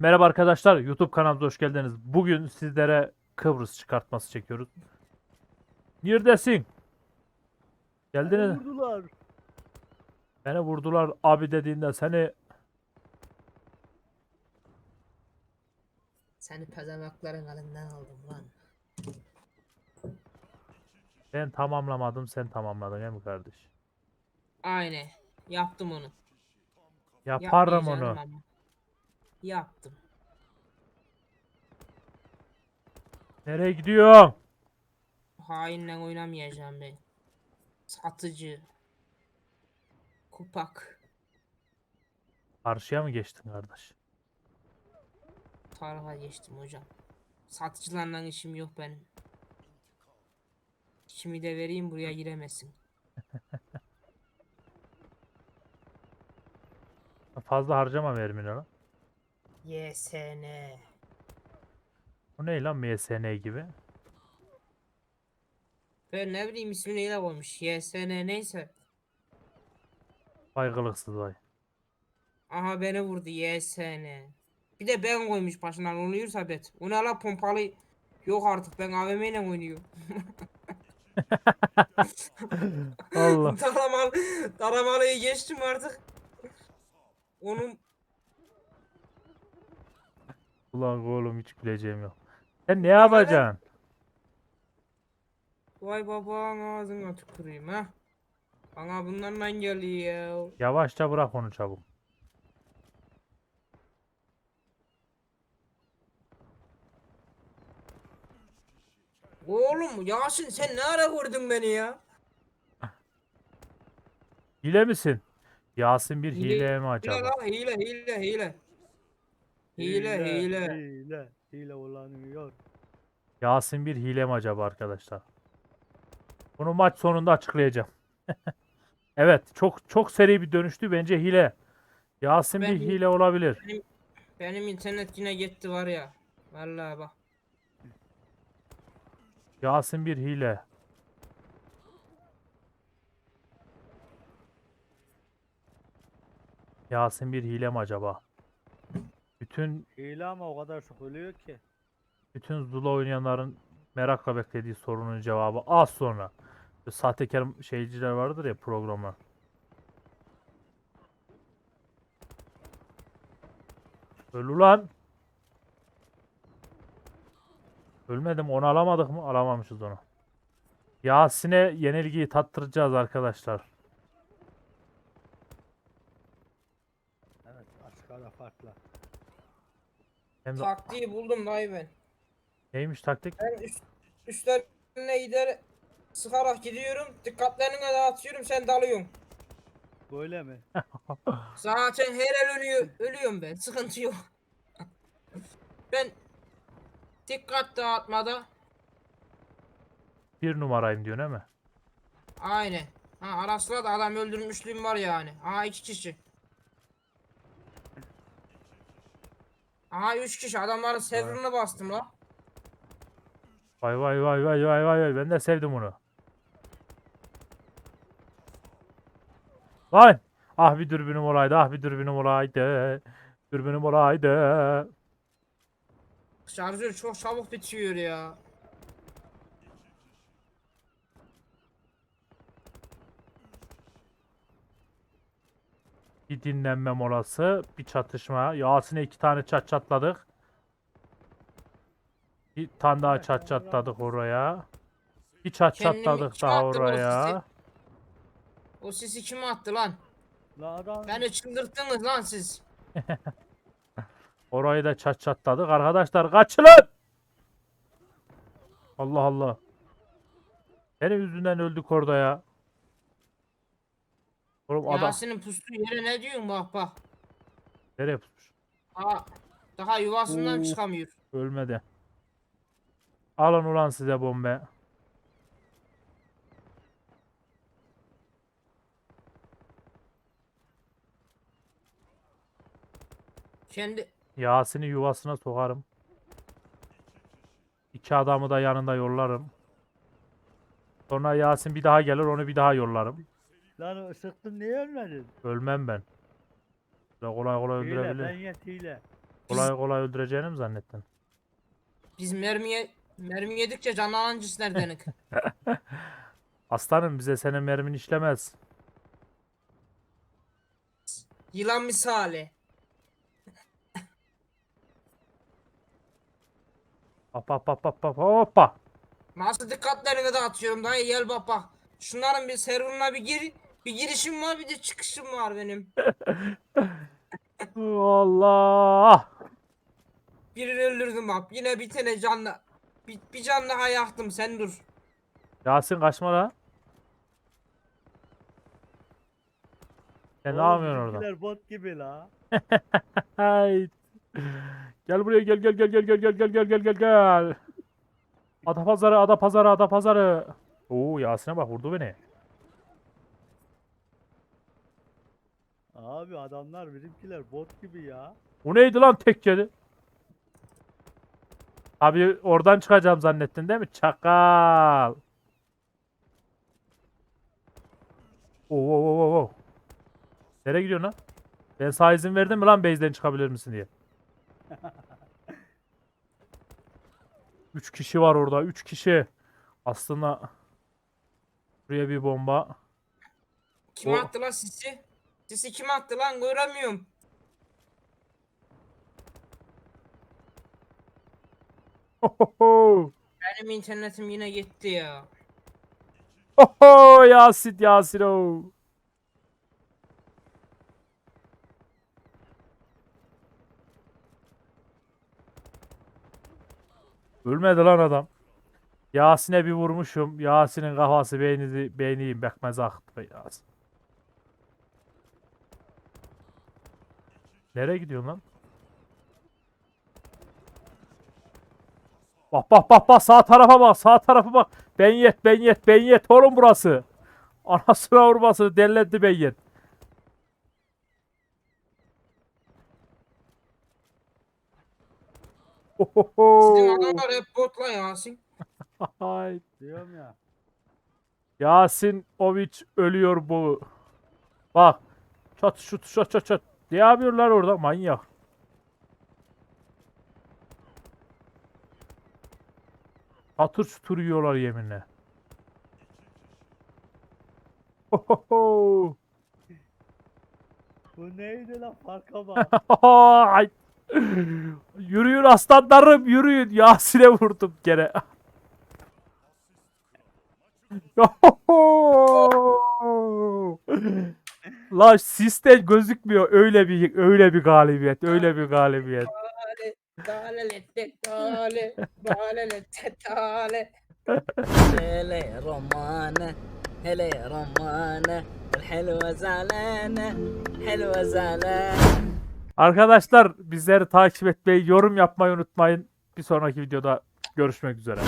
Merhaba arkadaşlar, YouTube kanalımıza hoş geldiniz. Bugün sizlere Kıbrıs çıkartması çekiyoruz. Neredesin? Geldiniz. Vurdular. Beni vurdular abi dediğinde seni Seni pezevenklerin elinden aldım lan. ben tamamlamadım, sen tamamladın değil mi kardeş? Aynen. Yaptım onu. Yaparım Yapmayacağım onu. ama. Yaptım. Nereye gidiyorsun? Hainle oynamayacağım ben. Satıcı. Kupak. Karşıya mı geçtin kardeş? Tarafa geçtim hocam. Satıcılarla işim yok benim. İşimi de vereyim buraya giremesin. Fazla harcama mermini lan. YSN. Bu ne lan MSN gibi? Ben ne bileyim ismi neyle koymuş. YSN neyse. Vay kılıksız vay. Aha beni vurdu YSN. Bir de ben koymuş başına oluyorsa bet. O ne la pompalı. Yok artık ben AVM ile oynuyorum. Allah. Taramalı, taramalıyı geçtim artık. Onun Ulan oğlum hiç bileceğim yok. Sen ne yapacaksın? vay baban ağzına tüküreyim ha. Bana bunlarla geliyor. Yavaşça bırak onu çabuk. Oğlum Yasin sen ne ara gördün beni ya? Hile misin? Yasin bir Hile- hile mi Hile acaba? la hile hile hile. Hile hile. Hile. Hile olanıyor. Yasin bir hile mi acaba arkadaşlar? Bunu maç sonunda açıklayacağım. Evet, çok çok seri bir dönüştü bence hile. Yasin Ben- bir hile olabilir. Benim internet yine gitti var ya. Vallahi bak. Yasin bir hile. Yasin bir hile mi acaba? Bütün Hile ama o kadar çok ölüyor ki. bütün Zula oynayanların merakla beklediği sorunun cevabı az sonra. Bu sahtekar şeyciler vardır ya programlar. Öl ulan. Ölmedim onu alamadık mı? Alamamışız onu. Yasin'e yenilgiyi tattıracağız arkadaşlar. Evet açık ara farklı. Hem de Taktiği buldum dayı ben. neymiş taktik? Ben üst, üstlerine gider sıkarak gidiyorum. Dikkatlerini dağıtıyorum sen dalıyorsun. Böyle mi? Zaten her el ölüyor, ölüyorum ben. Sıkıntı yok. ben dikkat dağıtmada Bir numarayım diyor değil mi? aynen. Ha ara sıra da adam öldürmüşlüğüm var yani. Aha iki kişi. Aha üç kişi adamların sevrını bastım la. Vay vay vay vay vay vay vay ben de sevdim onu. Lan! Ah bir dürbünüm olaydı, ah bir dürbünüm olaydı. Dürbünüm olaydı. Şarjör çok çabuk bitiyor ya. Bir dinlenme molası, bir çatışma. Yasin'e iki tane çat çatladık. Bir tane daha çat çatladık oraya. Bir çat Kendimi çatladık daha çıkarttım oraya. O sisi kim attı lan? Beni çıldırttınız lan siz. Orayı da çat çatladık. Arkadaşlar kaçın lan! Allah Allah. Benim yüzünden öldük orada ya. Oğlum adam Yasin'in pustuğu yere ne diyorsun bak bak. nereye pusmuş? Aa, daha yuvasından Oo. çıkamıyor. Ölmedi. Alın ulan size bombe. Kendi Yasin'i yuvasına sokarım. İki adamı da yanında yollarım. Sonra Yasin bir daha gelir onu bir daha yollarım. Lan sıktın niye ölmedin? Ölmem ben. Böyle kolay kolay Hile ben öldürebilir. yet hile. Kolay kolay öldüreceğini mi zannettin? Biz mermiye mermi yedikçe canlanan cinslerdenik. Aslanım bize senin mermin işlemez. Yılan misali. Hop hop hop hop hop hoppa. Nasıl dikkatlerini dağıtıyorum dayı gel bak bak. Şunların bir serverına bir gir. Bir girişim var bir de çıkışım var benim. Allah. Birini öldürdüm bak. Yine bir tane canlı. Bir, bir can daha yaktım sen dur. Yasin kaçma la. Sen ne yapıyorsun orada? bizimkiler bot gibi la. Hay. Gel buraya gel gel gel gel gel gel gel gel gel gel gel. Ada pazarı, ada pazarı, ada pazarı. Oo Yasin'e bak vurdu beni. Abi adamlar bizimkiler bot gibi ya. O neydi lan tek yedi? Abi oradan çıkacağım zannettin değil mi? Çakal. Oo, oo, oo, oo. Nereye gidiyorsun lan? Ben sana izin verdim mi lan base'den çıkabilir misin diye. Üç kişi var orada. Üç kişi. Aslında buraya bir bomba. Kim O- attı lan sisi? Sisi kim attı lan göremiyorum. Ohoho. Benim internetim yine gitti ya. Oho Yasin Yasin o. Ölmedi lan adam. Yasin'e bir vurmuşum. Yasin'in kafası beyni beyniyim bekmez aktı Yasin. Nereye gidiyorsun lan? Bak bak bak bak sağ tarafa bak sağ tarafa bak. Ben yet ben yet ben yet oğlum burası. Anasına vurması dellendi ben yet. Sizin adamlar hep botla Yasin. Ay. Diyorum ya. Yasin Oviç ölüyor bu. Bak. Çat şut şat çat çat. Ne yapıyorlar orada manyak. Atır çutur yiyorlar yeminle. Ohoho. Bu neydi lan farka bak. Ay. Yürüyün aslanlarım yürüyün. Yasin'e vurdum gene. La siste gözükmüyor. Öyle bir öyle bir galibiyet. Öyle bir galibiyet. hele romane hele romane helva zalane helva zalane Arkadaşlar bizleri takip etmeyi, yorum yapmayı unutmayın. Bir sonraki videoda görüşmek üzere.